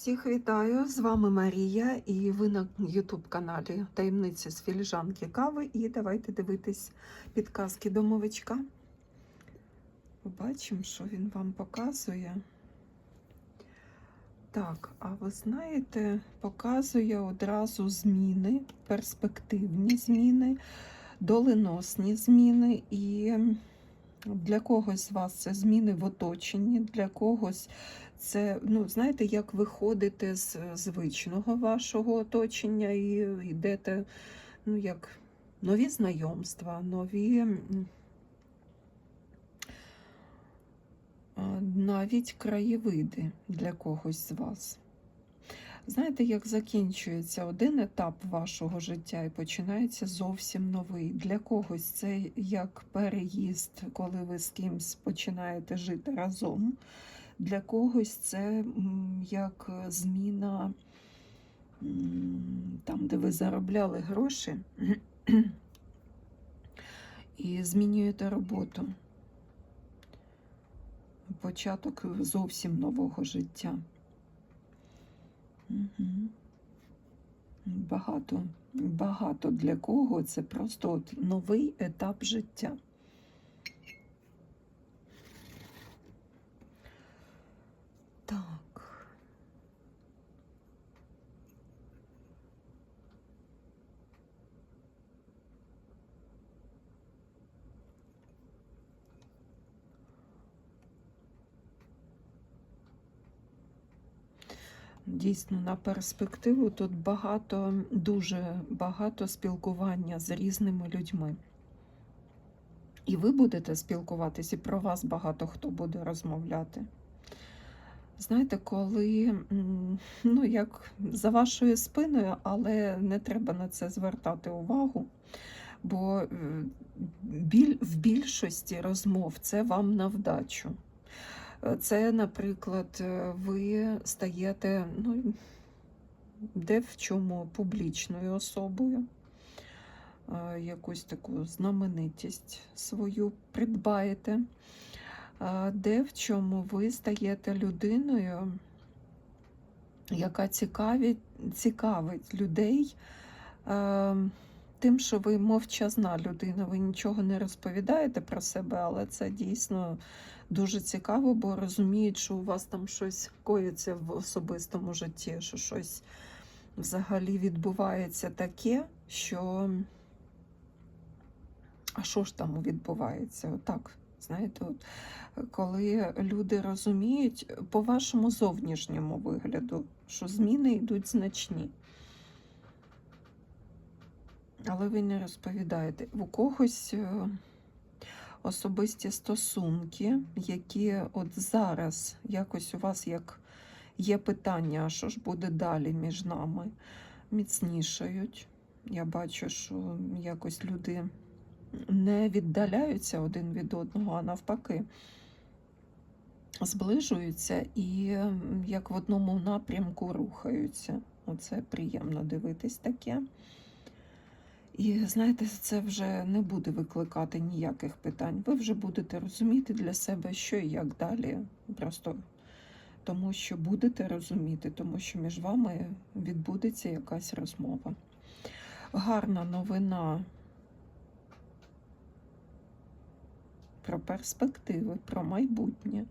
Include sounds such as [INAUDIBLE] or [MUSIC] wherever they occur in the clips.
Всіх вітаю! З вами Марія, і ви на YouTube каналі Таємниці з філіжанки кави. І давайте дивитись підказки домовичка. Побачимо, що він вам показує. Так, а ви знаєте, показує одразу зміни, перспективні зміни, доленосні зміни. І для когось з вас це зміни в оточенні, для когось це, ну, знаєте, як виходите з звичного вашого оточення і йдете, ну, як нові знайомства, нові навіть краєвиди для когось з вас. Знаєте, як закінчується один етап вашого життя і починається зовсім новий. Для когось це як переїзд, коли ви з кимсь починаєте жити разом. Для когось це як зміна там, де ви заробляли гроші, і змінюєте роботу. Початок зовсім нового життя. Мгм. Багато, багато для кого це просто от новий етап життя. Так. Дійсно, на перспективу тут багато, дуже багато спілкування з різними людьми. І ви будете спілкуватись, і про вас багато хто буде розмовляти. Знаєте, коли, ну, як за вашою спиною, але не треба на це звертати увагу, бо е, біль, в більшості розмов це вам на вдачу. Е, Це, наприклад, е, ви стаєте ну, де в чому публічною особою, якусь таку знаменитість свою придбаєте, де в чому ви стаєте людиною, яка цікавить, цікавить людей. Тим, що ви мовчазна людина, ви нічого не розповідаєте про себе, але це дійсно дуже цікаво, бо розуміють, що у вас там щось коїться в особистому житті, що щось взагалі відбувається таке, що. А що ж там відбувається? Отак, знаєте, от, коли люди розуміють по вашому зовнішньому вигляду, що зміни йдуть значні. Але ви не розповідаєте. У когось е, особисті стосунки, які от зараз якось у вас як є питання, що ж буде далі між нами, міцнішають. Я бачу, що якось люди не віддаляються один від одного, а навпаки, зближуються і як в одному напрямку рухаються. Оце приємно дивитись таке. І знаєте, це вже не буде викликати ніяких питань. Ви вже будете розуміти для себе, що і як далі. Просто тому що будете розуміти, тому що між вами відбудеться якась розмова. Гарна новина про перспективи, про майбутнє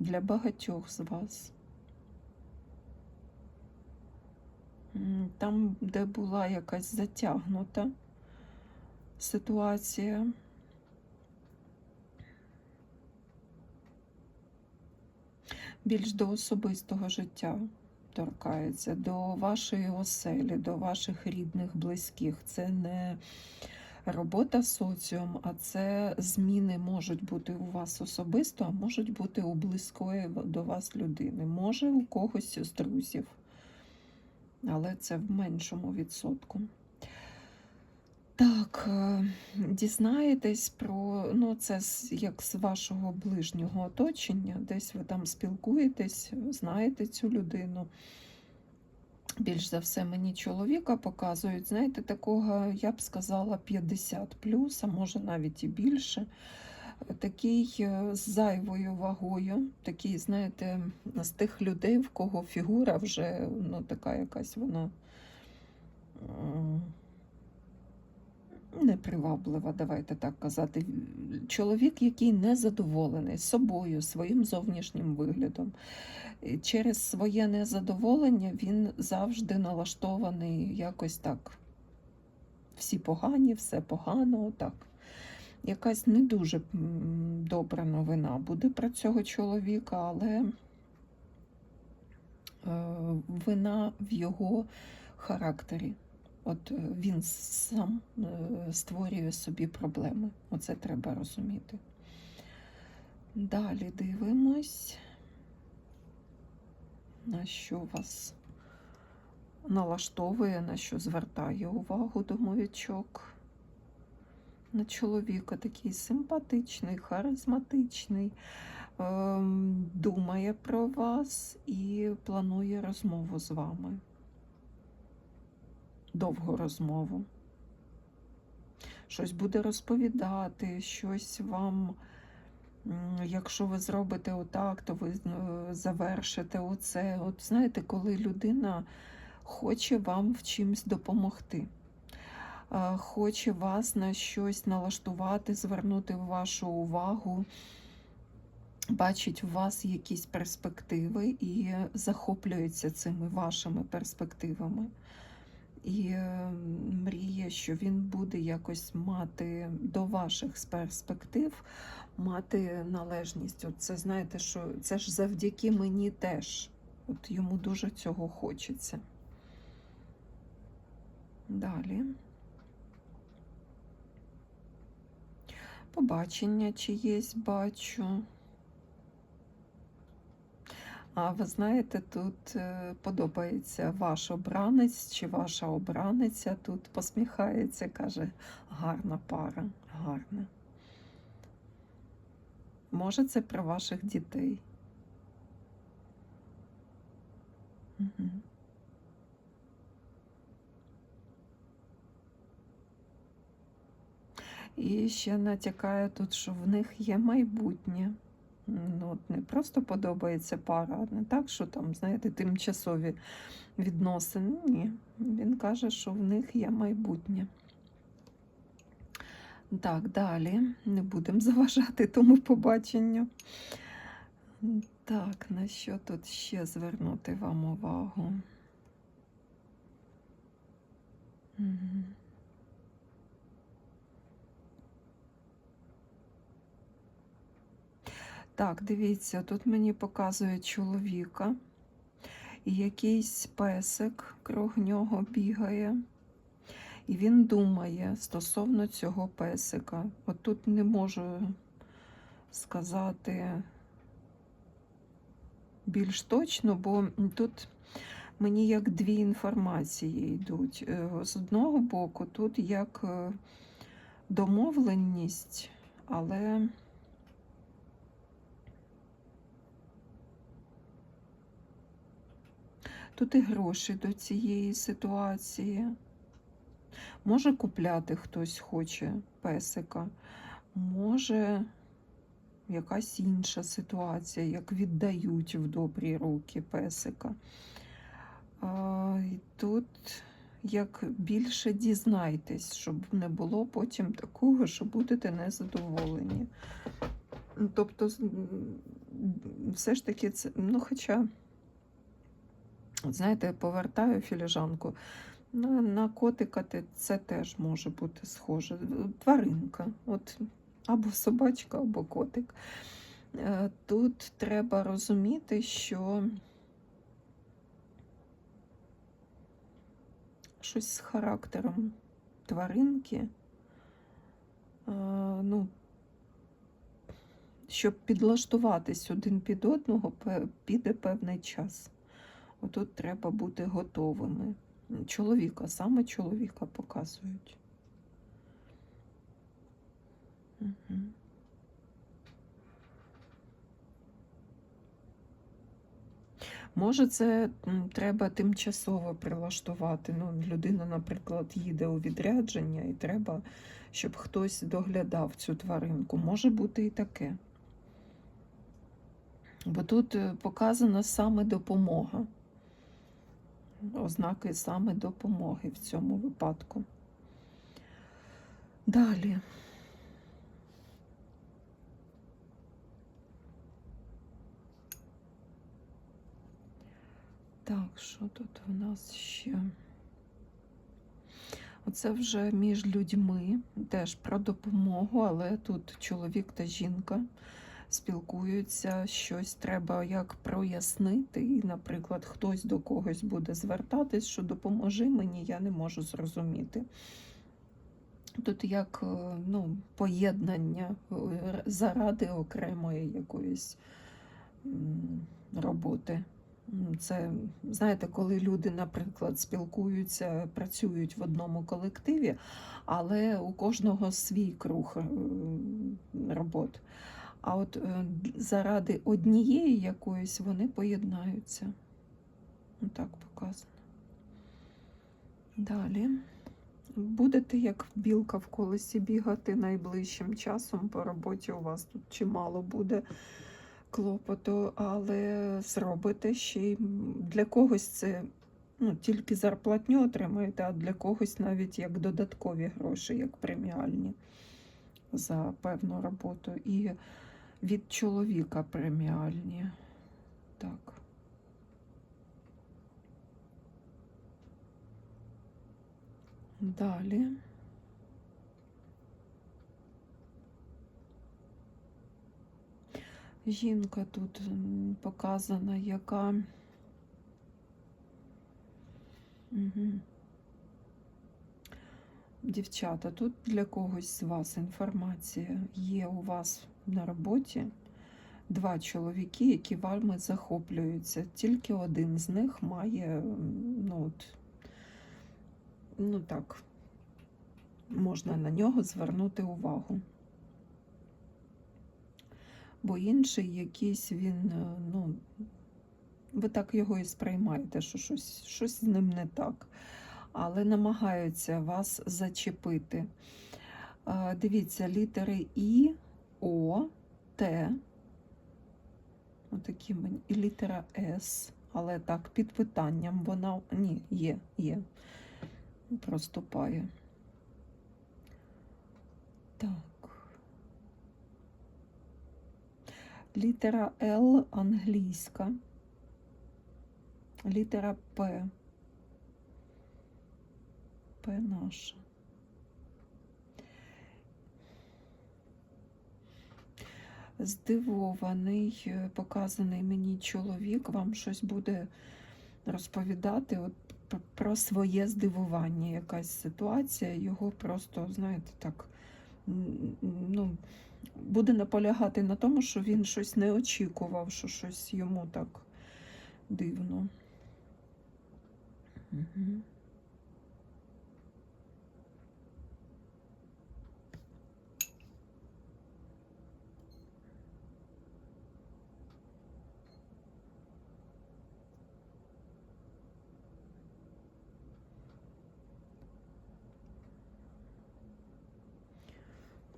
для багатьох з вас. Там, де була якась затягнута ситуація. Більш до особистого життя торкається, до вашої оселі, до ваших рідних, близьких. Це не робота соціум, а це зміни можуть бути у вас особисто, а можуть бути у близької до вас людини. Може, у когось з друзів але це в меншому відсотку. Так, е, дізнаєтесь про, ну, це як з вашого ближнього оточення, десь ви там спілкуєтесь, знаєте цю людину. Більш за все, мені чоловіка показують, знаєте, такого, я б сказала, 50 плюс, а може навіть і більше. такий е, з зайвою вагою, такий, знаєте, з тих людей, в кого фігура вже ну, така якась вона неприваблива, давайте так казати. Чоловік, який не задоволений собою, своїм зовнішнім виглядом. Через своє незадоволення він завжди налаштований якось так. Всі погані, все погано, так якась не дуже добра новина буде про цього чоловіка, але е, вина в його характері. От е, він сам е, створює собі проблеми. Оце треба розуміти. Далі дивимось, на що вас налаштовує, на що звертає увагу домовичок на чоловіка такий симпатичний, харизматичний, ем, думає про вас і планує розмову з вами. Довгу розмову. Щось буде розповідати, щось вам, якщо ви зробите отак, то ви е, завершите оце. От знаєте, коли людина хоче вам в чимсь допомогти е, хоче вас на щось налаштувати, звернути вашу увагу, бачить у вас якісь перспективи і захоплюється цими вашими перспективами. І е, мріє, що він буде якось мати до ваших перспектив, мати належність. От це знаєте, що це ж завдяки мені теж. От йому дуже цього хочеться. Далі. Побачення чиєсь бачу. А ви знаєте, тут е, подобається ваш обранець чи ваша обраниця. Тут посміхається, каже, гарна пара, гарна. Може, це про ваших дітей. Угу. І ще натякає тут, що в них є майбутнє. Ну, от Не просто подобається пара, а не так, що там, знаєте, тимчасові відносини. Ні. Він каже, що в них є майбутнє. Так, далі не будемо [LAUGHS] заважати тому побаченню. Так, на що тут ще звернути вам увагу? Угу. Так, дивіться, тут мені показує чоловіка, і якийсь песик круг нього бігає, і він думає стосовно цього песика. От тут не можу сказати більш точно, бо тут мені як дві інформації йдуть. Е, З одного боку, тут як е, домовленість, але. Тут і гроші до цієї ситуації. Може купляти хтось хоче песика, може якась інша ситуація, як віддають в добрі руки песика. А, і Тут як більше дізнайтесь, щоб не було потім такого, що будете незадоволені. Тобто, все ж таки, це, ну, хоча. Знаєте, повертаю філіжанку. На, на котика це теж може бути схоже. Тваринка. От Або собачка, або котик. Е, тут треба розуміти, що щось з характером тваринки, е, ну, щоб підлаштуватись один під одного, піде певний час. Отут треба бути готовими. Чоловіка, саме чоловіка показують. Угу. Може, це треба тимчасово прилаштувати. Ну, Людина, наприклад, їде у відрядження і треба, щоб хтось доглядав цю тваринку. Може бути і таке. Бо тут е, показана саме допомога. Ознаки саме допомоги в цьому випадку. Далі. Так, що тут в нас ще? Оце вже між людьми, теж про допомогу, але тут чоловік та жінка спілкуються, щось треба як прояснити. І, наприклад, хтось до когось буде звертатись, що допоможи мені, я не можу зрозуміти. Тут як е, ну, поєднання е, заради окремої якоїсь роботи. Це, знаєте, коли люди, наприклад, спілкуються, працюють в одному колективі, але у кожного свій круг е, робот. А от е, заради однієї якоїсь вони поєднаються. Так показано. Далі. Будете як білка в колесі бігати найближчим часом по роботі. У вас тут чимало буде клопоту, але зробите ще й для когось це ну, тільки зарплатню отримаєте, а для когось навіть як додаткові гроші, як преміальні за певну роботу. І від чоловіка преміальні. Так. Далі. Жінка тут показана, яка. Угу. Дівчата, тут для когось з вас інформація є у вас на роботі два чоловіки, які вами захоплюються. Тільки один з них має, ну, от, ну так, можна на нього звернути увагу. Бо інший якийсь він, е, ну, ви так його і сприймаєте, що щось, щось з ним не так. Але намагаються вас зачепити. Е, Дивіться, літери І, О, Т. Отакі мені. І літера С. Але так, під питанням вона. Ні, є, є. Проступає. Так. Літера Л англійська. Літера П. П наша. Здивований, е, показаний мені чоловік, вам щось буде розповідати от про своє здивування. Якась ситуація, його просто, знаєте, так, ну, буде наполягати на тому, що він щось не очікував, що щось йому так дивно. Угу.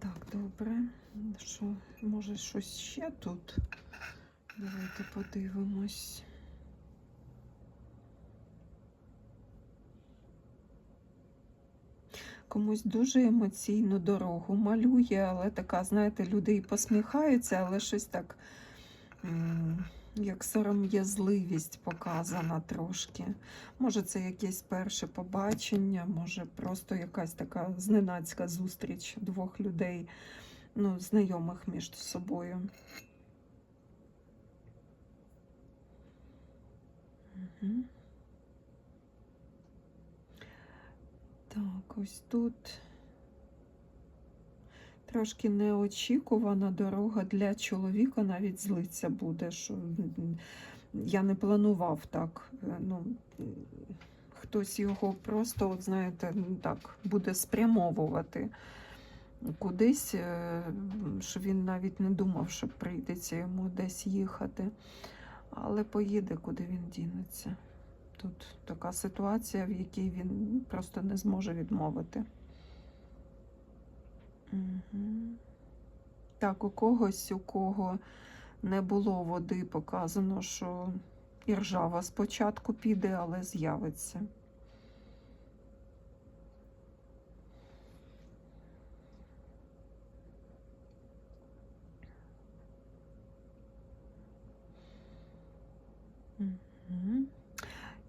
Так, добре. Що, може, щось ще тут? Давайте подивимось. Комусь дуже емоційну дорогу малює, але така, знаєте, люди і посміхаються, але щось так, як сором'язливість показана трошки. Може, це якесь перше побачення, може, просто якась така зненацька зустріч двох людей, ну, знайомих між собою. Мгм. Так, ось тут трошки неочікувана дорога для чоловіка, навіть злиться буде, що я не планував так. Е, Ну, хтось його просто, от знаєте, так, буде спрямовувати кудись, е, що він навіть не думав, що прийдеться йому десь їхати. Але поїде, куди він дінеться. Тут така ситуація, в якій він просто не зможе відмовити. Так, у когось, у кого не було води, показано, що і ржава спочатку піде, але з'явиться.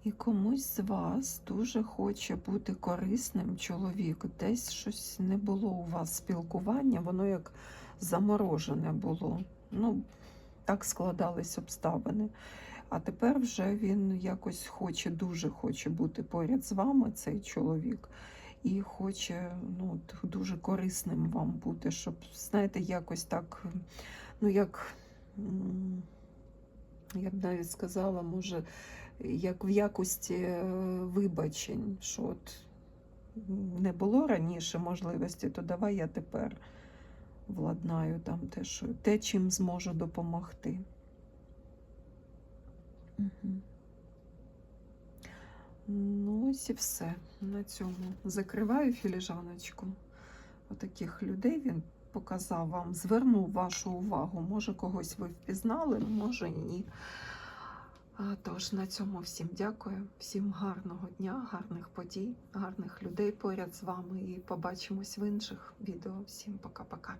І комусь з вас дуже хоче бути корисним чоловік. Десь щось не було у вас спілкування, воно як заморожене було. Ну, так складались обставини. А тепер вже він якось хоче, дуже хоче бути поряд з вами, цей чоловік, і хоче ну, дуже корисним вам бути, щоб, знаєте, якось так, ну як. я б навіть сказала, може, як в якості е, вибачень, що от не було раніше можливості, то давай я тепер владнаю там те, що, те чим зможу допомогти. Мгм. Ну, ось і все. На цьому закриваю філіжаночку. Отаких людей він показав вам, звернув вашу увагу. Може, когось ви впізнали, може ні. А, Тож на цьому всім дякую, всім гарного дня, гарних подій, гарних людей поряд з вами. І побачимось в інших відео. Всім пока-пока.